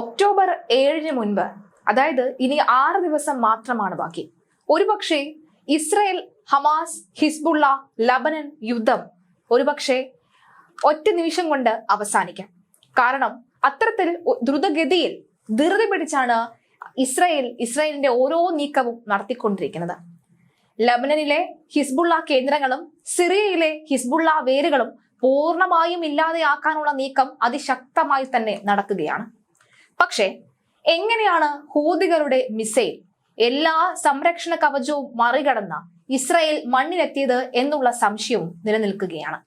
October ഏഴിന് മുൻപ് അതായത് ഇനി ആറ് ദിവസം മാത്രമാണ് ബാക്കി. ഒരുപക്ഷെ ഇസ്രയേൽ ഹമാസ് ഹിസ്ബുള്ള ലബനൻ യുദ്ധം ഒരുപക്ഷെ ഒറ്റ നിമിഷം കൊണ്ട് അവസാനിക്കാം. കാരണം അത്തരത്തിൽ ദ്രുതഗതിയിൽ ധൃതി പിടിച്ചാണ് ഇസ്രയേൽ ഇസ്രയേലിന്റെ ഓരോ നീക്കവും നടത്തിക്കൊണ്ടിരിക്കുന്നത്. ലബനനിലെ ഹിസ്ബുള്ള കേന്ദ്രങ്ങളും സിറിയയിലെ ഹിസ്ബുള്ള വേരുകളും പൂർണമായും ഇല്ലാതെയാക്കാനുള്ള നീക്കം അതിശക്തമായി തന്നെ നടക്കുകയാണ്. പക്ഷേ എങ്ങനെയാണ് ഹൂതികളുടെ മിസൈൽ? എല്ലാ സംരക്ഷണ കവചവും മറികടന്ന ഇസ്രയേൽ മണ്ണിലെത്തിയത് എന്നുള്ള സംശയവും നിലനിൽക്കുകയാണ്.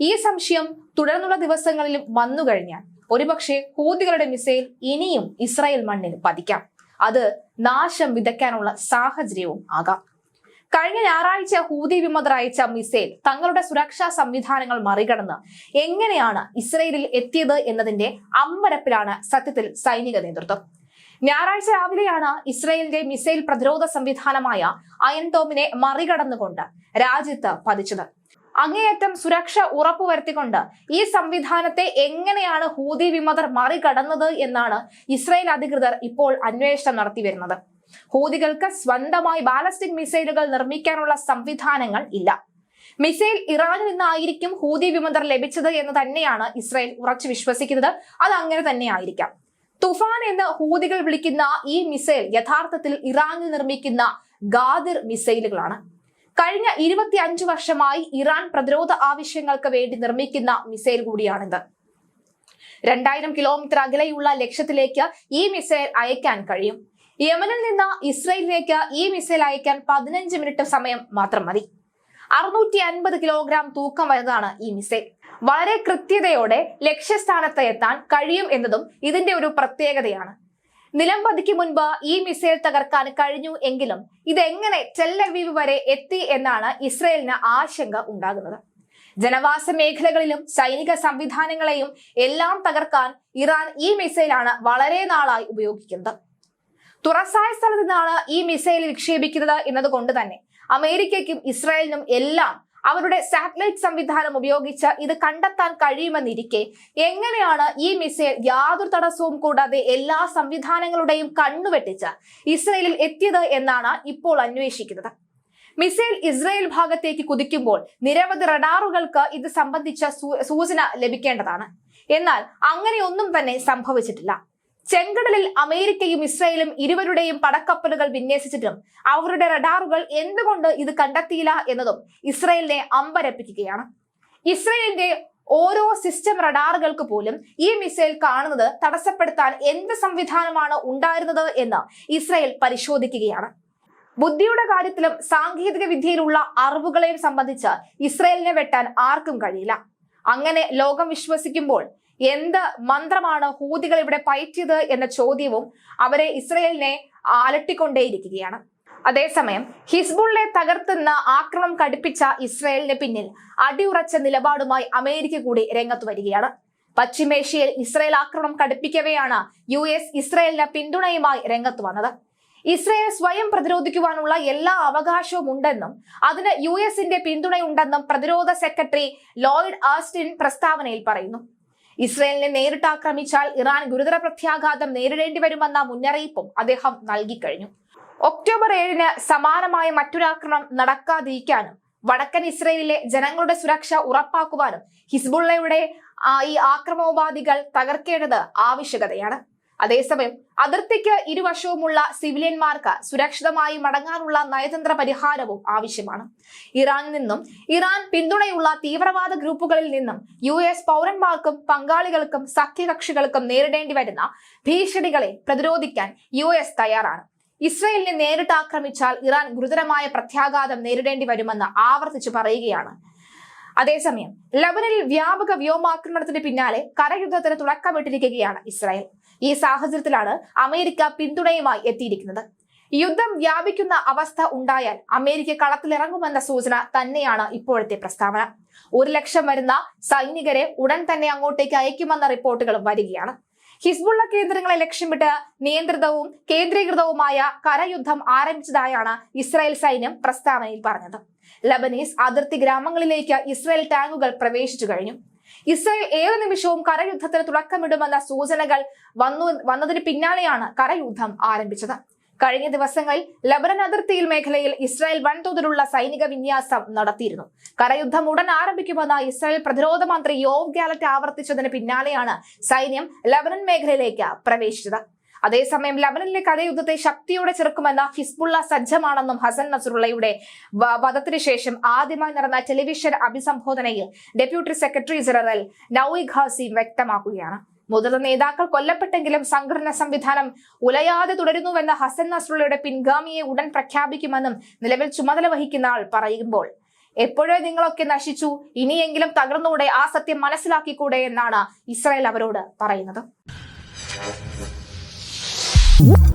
ഈ സംശയം തുടർന്നുള്ള ദിവസങ്ങളിലും വന്നു കഴിഞ്ഞാൽ ഒരുപക്ഷെ ഹൂതികളുടെ മിസൈൽ ഇനിയും ഇസ്രായേൽ മണ്ണിൽ പതിക്കാം. അത് നാശം വിതയ്ക്കാനുള്ള സാഹചര്യവും ആകാം. കഴിഞ്ഞ ഞായറാഴ്ച ഹൂതി വിമതർ അയച്ച മിസൈൽ തങ്ങളുടെ സുരക്ഷാ സംവിധാനങ്ങൾ മറികടന്ന് എങ്ങനെയാണ് ഇസ്രയേലിൽ എത്തിയത് എന്നതിന്റെ അമ്പരപ്പിലാണ് സത്യത്തിൽ സൈനിക നേതൃത്വം. ഞായറാഴ്ച രാവിലെയാണ് ഇസ്രയേലിന്റെ മിസൈൽ പ്രതിരോധ സംവിധാനമായ അയൻടോമിനെ മറികടന്നുകൊണ്ട് രാജ്യത്ത് പതിച്ചത്. അങ്ങേയറ്റം സുരക്ഷ ഉറപ്പുവരുത്തിക്കൊണ്ട് ഈ സംവിധാനത്തെ എങ്ങനെയാണ് ഹൂതി വിമതർ മറികടന്നത് എന്നാണ് ഇസ്രയേൽ അധികൃതർ ഇപ്പോൾ അന്വേഷണം നടത്തി വരുന്നത് ഹൂതികൾക്ക് സ്വന്തമായി ബാലസ്റ്റിക് മിസൈലുകൾ നിർമ്മിക്കാനുള്ള സംവിധാനങ്ങൾ ഇല്ല. മിസൈൽ ഇറാനിൽ നിന്നായിരിക്കും ഹൂതി വിമതർ ലഭിച്ചത് എന്ന് തന്നെയാണ് ഇസ്രായേൽ ഉറച്ചു വിശ്വസിക്കുന്നത്. അത് അങ്ങനെ തന്നെ ആയിരിക്കാം. തുഫാൻ എന്ന് ഹൂതികൾ വിളിക്കുന്ന ഈ മിസൈൽ യഥാർത്ഥത്തിൽ ഇറാനിൽ നിർമ്മിക്കുന്ന ഗാദിർ മിസൈലുകളാണ്. കഴിഞ്ഞ ഇരുപത്തി അഞ്ചു വർഷമായി ഇറാൻ പ്രതിരോധ ആവശ്യങ്ങൾക്ക് വേണ്ടി നിർമ്മിക്കുന്ന മിസൈൽ കൂടിയാണിത്. രണ്ടായിരം കിലോമീറ്റർ അകലെയുള്ള ലക്ഷ്യത്തിലേക്ക് ഈ മിസൈൽ അയക്കാൻ കഴിയും. യമനിൽ നിന്ന് ഇസ്രയേലിലേക്ക് ഈ മിസൈൽ അയക്കാൻ പതിനഞ്ച് മിനിറ്റ് സമയം മാത്രം മതി. അറുന്നൂറ്റി അൻപത് കിലോഗ്രാം തൂക്കം വരുന്നതാണ് ഈ മിസൈൽ. വളരെ കൃത്യതയോടെ ലക്ഷ്യസ്ഥാനത്ത് എത്താൻ കഴിയും എന്നതും ഇതിന്റെ ഒരു പ്രത്യേകതയാണ്. നിലംപതിക്ക് മുൻപ് ഈ മിസൈൽ തകർക്കാൻ കഴിഞ്ഞു എങ്കിലും ഇതെങ്ങനെ ടെല്ലവീവ് വരെ എത്തി എന്നാണ് ഇസ്രയേലിന് ആശങ്ക ഉണ്ടാകുന്നത്. ജനവാസ മേഖലകളിലും സൈനിക സംവിധാനങ്ങളെയും എല്ലാം തകർക്കാൻ ഇറാൻ ഈ മിസൈലാണ് വളരെ നാളായി ഉപയോഗിക്കുന്നത്. തുറസായ സ്ഥലത്ത് നിന്നാണ് ഈ മിസൈൽ വിക്ഷേപിക്കുന്നത് എന്നതുകൊണ്ട് തന്നെ അമേരിക്കയ്ക്കും ഇസ്രായേലിനും എല്ലാം അവരുടെ സാറ്റലൈറ്റ് സംവിധാനം ഉപയോഗിച്ച് ഇത് കണ്ടെത്താൻ കഴിയുമെന്നിരിക്കെ എങ്ങനെയാണ് ഈ മിസൈൽ യാതൊരു തടസ്സവും കൂടാതെ എല്ലാ സംവിധാനങ്ങളുടെയും കണ്ണുവെട്ടിച്ച് ഇസ്രയേലിൽ എത്തിയത് എന്നാണ് ഇപ്പോൾ അന്വേഷിക്കുന്നത്. മിസൈൽ ഇസ്രായേൽ ഭാഗത്തേക്ക് കുതിക്കുമ്പോൾ നിരവധി റഡാറുകൾക്ക് ഇത് സംബന്ധിച്ച സൂചന ലഭിക്കേണ്ടതാണ്. എന്നാൽ അങ്ങനെയൊന്നും തന്നെ സംഭവിച്ചിട്ടില്ല. ചെങ്കടലിൽ അമേരിക്കയും ഇസ്രയേലും ഇരുവരുടെയും പടക്കപ്പലുകൾ വിന്യസിച്ചിട്ടും അവരുടെ റഡാറുകൾ എന്തുകൊണ്ട് ഇത് കണ്ടെത്തിയില്ല എന്നതും ഇസ്രയേലിനെ അമ്പരപ്പിക്കുകയാണ്. ഇസ്രയേലിന്റെ ഓരോ സിസ്റ്റം റഡാറുകൾക്ക് പോലും ഈ മിസൈൽ കാണുന്നത് തടസ്സപ്പെടുത്താൻ എന്ത് സംവിധാനമാണ് ഉണ്ടായിരുന്നത് എന്ന് ഇസ്രയേൽ പരിശോധിക്കുകയാണ്. ബുദ്ധിയുടെ കാര്യത്തിലും സാങ്കേതിക വിദ്യയിലുള്ള അറിവുകളെയും സംബന്ധിച്ച് ഇസ്രയേലിനെ വെട്ടാൻ ആർക്കും കഴിയില്ല. അങ്ങനെ ലോകം വിശ്വസിക്കുമ്പോൾ എന്ത് മന്ത്രമാണ് ഹൂതികൾ ഇവിടെ പയറ്റിയത് എന്ന ചോദ്യവും അവരെ ഇസ്രയേലിനെ അലട്ടിക്കൊണ്ടേയിരിക്കുകയാണ്. അതേസമയം ഹിസ്ബുളിനെ തകർത്തുന്ന ആക്രമണം കടുപ്പിച്ച ഇസ്രയേലിന് പിന്നിൽ അടിയുറച്ച നിലപാടുമായി അമേരിക്ക കൂടി രംഗത്ത് വരികയാണ്. പശ്ചിമേഷ്യയിൽ ഇസ്രയേൽ ആക്രമണം കടുപ്പിക്കവെയാണ് യു എസ് ഇസ്രയേലിന് പിന്തുണയുമായി രംഗത്ത് വന്നത്. ഇസ്രയേൽ സ്വയം പ്രതിരോധിക്കുവാനുള്ള എല്ലാ അവകാശവും ഉണ്ടെന്നും അതിന് യു എസിന്റെ പിന്തുണയുണ്ടെന്നും പ്രതിരോധ സെക്രട്ടറി ലോയിഡ് ആസ്റ്റിൻ പ്രസ്താവനയിൽ പറയുന്നു. ഇസ്രയേലിനെ നേരിട്ട് ആക്രമിച്ചാൽ ഇറാൻ ഗുരുതര പ്രത്യാഘാതം നേരിടേണ്ടി വരുമെന്ന മുന്നറിയിപ്പും അദ്ദേഹം നൽകിക്കഴിഞ്ഞു. ഒക്ടോബർ ഏഴിന് സമാനമായ മറ്റൊരാക്രമണം നടക്കാതിരിക്കാനും വടക്കൻ ഇസ്രയേലിലെ ജനങ്ങളുടെ സുരക്ഷ ഉറപ്പാക്കുവാനും ഹിസ്ബുള്ളയുടെ ഈ ആക്രമോപാധികൾ തകർക്കേണ്ടത് ആവശ്യകതയാണ്. അതേസമയം അതിർത്തിക്ക് ഇരുവശവുമുള്ള സിവിലിയന്മാർക്ക് സുരക്ഷിതമായി മടങ്ങാനുള്ള നയതന്ത്ര പരിഹാരവും ആവശ്യമാണ്. ഇറാനിൽ നിന്നും ഇറാൻ പിന്തുണയുള്ള തീവ്രവാദ ഗ്രൂപ്പുകളിൽ നിന്നും യു എസ് പൗരന്മാർക്കും പങ്കാളികൾക്കും സഖ്യകക്ഷികൾക്കും നേരിടേണ്ടി വരുന്ന ഭീഷണികളെ പ്രതിരോധിക്കാൻ യു എസ് തയ്യാറാണ്. ഇസ്രയേലിനെ നേരിട്ട് ആക്രമിച്ചാൽ ഇറാൻ ഗുരുതരമായ പ്രത്യാഘാതം നേരിടേണ്ടി വരുമെന്ന് ആവർത്തിച്ചു പറയുകയാണ്. അതേസമയം ലബനനിൽ വ്യാപക വ്യോമാക്രമണത്തിന് പിന്നാലെ കരയുദ്ധത്തിന് തുടക്കമിട്ടിരിക്കുകയാണ് ഇസ്രായേൽ. ഈ സാഹചര്യത്തിലാണ് അമേരിക്ക പിന്തുണയുമായി എത്തിയിരിക്കുന്നത്. യുദ്ധം വ്യാപിക്കുന്ന അവസ്ഥ ഉണ്ടായാൽ അമേരിക്ക കളത്തിലിറങ്ങുമെന്ന സൂചന തന്നെയാണ് ഇപ്പോഴത്തെ പ്രസ്താവന. ഒരു ലക്ഷം വരുന്ന സൈനികരെ ഉടൻ തന്നെ അങ്ങോട്ടേക്ക് അയക്കുമെന്ന റിപ്പോർട്ടുകളും വരികയാണ്. ഹിസ്ബുള്ള കേന്ദ്രങ്ങളെ ലക്ഷ്യമിട്ട് നിയന്ത്രിതവും കേന്ദ്രീകൃതവുമായ കരയുദ്ധം ആരംഭിച്ചതായാണ് ഇസ്രായേൽ സൈന്യം പ്രസ്താവനയിൽ പറഞ്ഞത്. ലബനീസ് അതിർത്തി ഗ്രാമങ്ങളിലേക്ക് ഇസ്രായേൽ ടാങ്കുകൾ പ്രവേശിച്ചു കഴിഞ്ഞു. ഇസ്രായേൽ ഏത് നിമിഷവും കരയുദ്ധത്തിന് തുടക്കമിടുമെന്ന സൂചനകൾ വന്നു വന്നതിന് പിന്നാലെയാണ് കരയുദ്ധം ആരംഭിച്ചത്. കഴിഞ്ഞ ദിവസങ്ങളിൽ ലബനൻ അതിർത്തിയിൽ മേഖലയിൽ ഇസ്രായേൽ വൻതോതിലുള്ള സൈനിക വിന്യാസം നടത്തിയിരുന്നു. കരയുദ്ധം ഉടൻ ആരംഭിക്കുമെന്ന് ഇസ്രായേൽ പ്രതിരോധ മന്ത്രി യോവ് ഗാലറ്റ് ആവർത്തിച്ചതിന് പിന്നാലെയാണ് സൈന്യം ലബനൻ മേഖലയിലേക്ക് പ്രവേശിച്ചത്. അതേസമയം ലബനനിലെ കരയുദ്ധത്തെ ശക്തിയോടെ ചെറുക്കുമെന്ന ഹിസ്ബുള്ള സജ്ജമാണെന്നും ഹസൻ നസറുള്ളയുടെ വധത്തിന് ശേഷം ആദ്യമായി നടന്ന television അഭിസംബോധനയിൽ deputy secretary general Naim Qassem വ്യക്തമാക്കുകയാണ്. മുതിർന്ന നേതാക്കൾ കൊല്ലപ്പെട്ടെങ്കിലും സംഘടനാ സംവിധാനം ഉലയാതെ തുടരുന്നുവെന്ന ഹസൻ നസ്രുള്ളയുടെ പിൻഗാമിയെ ഉടൻ പ്രഖ്യാപിക്കുമെന്നും നിലവിൽ ചുമതല വഹിക്കുന്ന ആൾ പറയുമ്പോൾ എപ്പോഴേ നിങ്ങളൊക്കെ നശിച്ചു ഇനിയെങ്കിലും തകർന്നൂടെ ആ സത്യം മനസ്സിലാക്കിക്കൂടെ? എന്നാണ് ഇസ്രായേൽ അവരോട് പറയുന്നത്. Whoop.